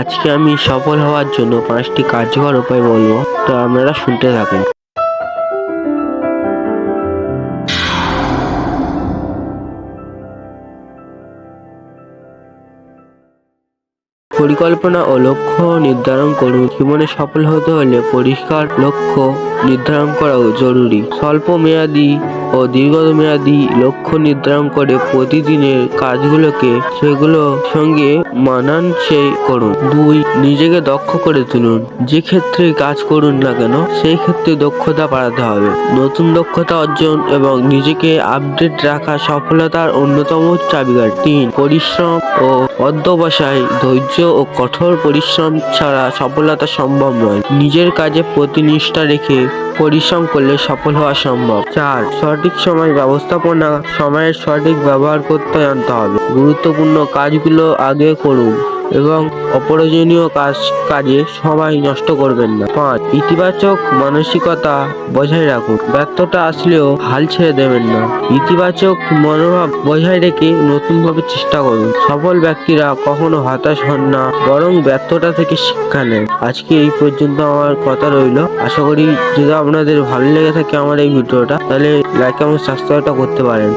আজকে আমি সফল হওয়ার জন্য পাঁচটি কার্যকর উপায় বলব। তো আপনারা শুনতে থাকুন। পরিকল্পনা ও লক্ষ্য নির্ধারণ করুন। জীবনে সফল হতে হলে পরিষ্কার লক্ষ্য নির্ধারণ করাও জরুরি। স্বল্প মেয়াদী ও দীর্ঘমেয়াদী লক্ষ্য নির্ধারণ করে প্রতিদিনের কাজগুলোকে সেগুলো সঙ্গে মানানসই করুন। দুই, নিজেকে দক্ষ করে তুলুন। যে ক্ষেত্রে কাজ করুন না কেন, সেই ক্ষেত্রে দক্ষতা বাড়াতে হবে। নতুন দক্ষতা অর্জন এবং নিজেকে আপডেট রাখা সফলতার অন্যতম চাবিকাঠি। তিন, পরিশ্রম ও অধ্যবসায় ধৈর্য ও কঠোর পরিশ্রম ছাড়া সফলতা সম্ভব নয়। নিজের কাজে প্রতিনিষ্ঠা রেখে পরিশ্রম করলে সফল হওয়া সম্ভব। চার, সঠিক সময় ব্যবস্থাপনা সময়ের সঠিক ব্যবহার করতে জানতে হবে। গুরুত্বপূর্ণ কাজগুলো আগে করুন। এবং অপ্রয়োজনীয় কাজ, কাজে সবাই নষ্ট করবেন না। পাঁচ, ইতিবাচক মানসিকতা বজায় রাখুন। ব্যর্থতা আসলেও হাল ছেড়ে দেবেন না। ইতিবাচক মনোভাব বজায় রেখে নতুনভাবে চেষ্টা করুন। সফল ব্যক্তিরা কখনো হতাশ হন না, বরং ব্যর্থতা থেকে শিক্ষা নেন। আজকে এই পর্যন্ত আমার কথা রইল। আশা করি যদি আপনাদের ভালো লেগে থাকে আমার এই ভিডিওটা, তাহলে লাইক এবং সাবস্ক্রাইবটা করতে পারেন।